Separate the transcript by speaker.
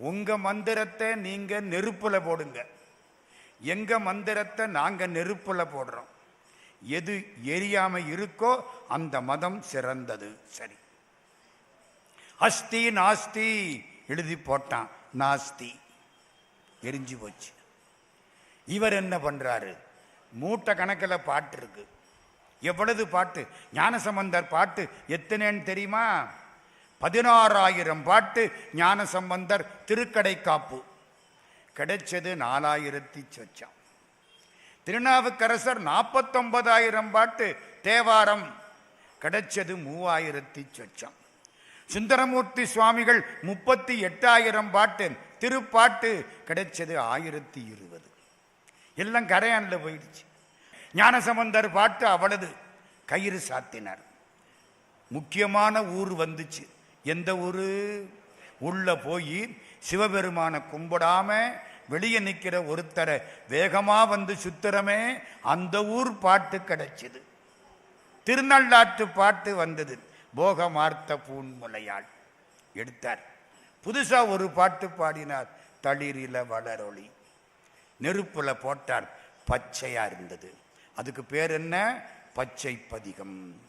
Speaker 1: உங்க மந்திரத்தை நீங்க நெருப்புல போடுங்க. எங்க மந்திரத்தை நாங்க நெருப்புல போடுறோம். எது எரியாம இருக்கோ அந்த மதம் சிறந்தது. சரி. அஸ்தி நாஸ்தி எழுதி போட்டான். நாஸ்தி. எரிஞ்சு போச்சு. இவர் என்ன பண்றாரு? மூட்டை கணக்கில் பாட்டு இருக்கு. எவ்வளவு பாட்டு? ஞானசம்பந்தர் பாட்டு எத்தனைன்னு தெரியுமா? பதினாறாயிரம் பாட்டு ஞானசம்பந்தர் திருக்கடை காப்பு கிடைச்சது நாலாயிரத்தி சொச்சம். திருநாவுக்கரசர் நாற்பத்தொன்பதாயிரம் பாட்டு தேவாரம். கிடைச்சது மூவாயிரத்தி சொச்சம். சுந்தரமூர்த்தி சுவாமிகள் முப்பத்தி எட்டாயிரம் பாட்டு திருப்பாட்டு. கிடைச்சது ஆயிரத்தி இருபது. எல்லாம் கரையானில் போயிடுச்சு. ஞானசம்பந்தர் பாட்டு அவளது. கயிறு சாத்தினார். முக்கியமான ஊர் வந்துச்சு. எந்த ஊர்? உள்ளே போய் சிவபெருமானை கும்பிடாம வெளியே நிற்கிற ஒருத்தரை வேகமாக வந்து சுத்திரமே அந்த ஊர் பாட்டு கிடைச்சிது. திருநள்ளாற்று பாட்டு வந்தது. போகமார்த்த பூன்முலையாள் எடுத்தார். புதுசாக ஒரு பாட்டு பாடினார் தளிரில வளரொளி. நெருப்பில் போட்டார் பச்சையாக இருந்தது. அதுக்கு பேர் என்ன? பச்சை பதிகம்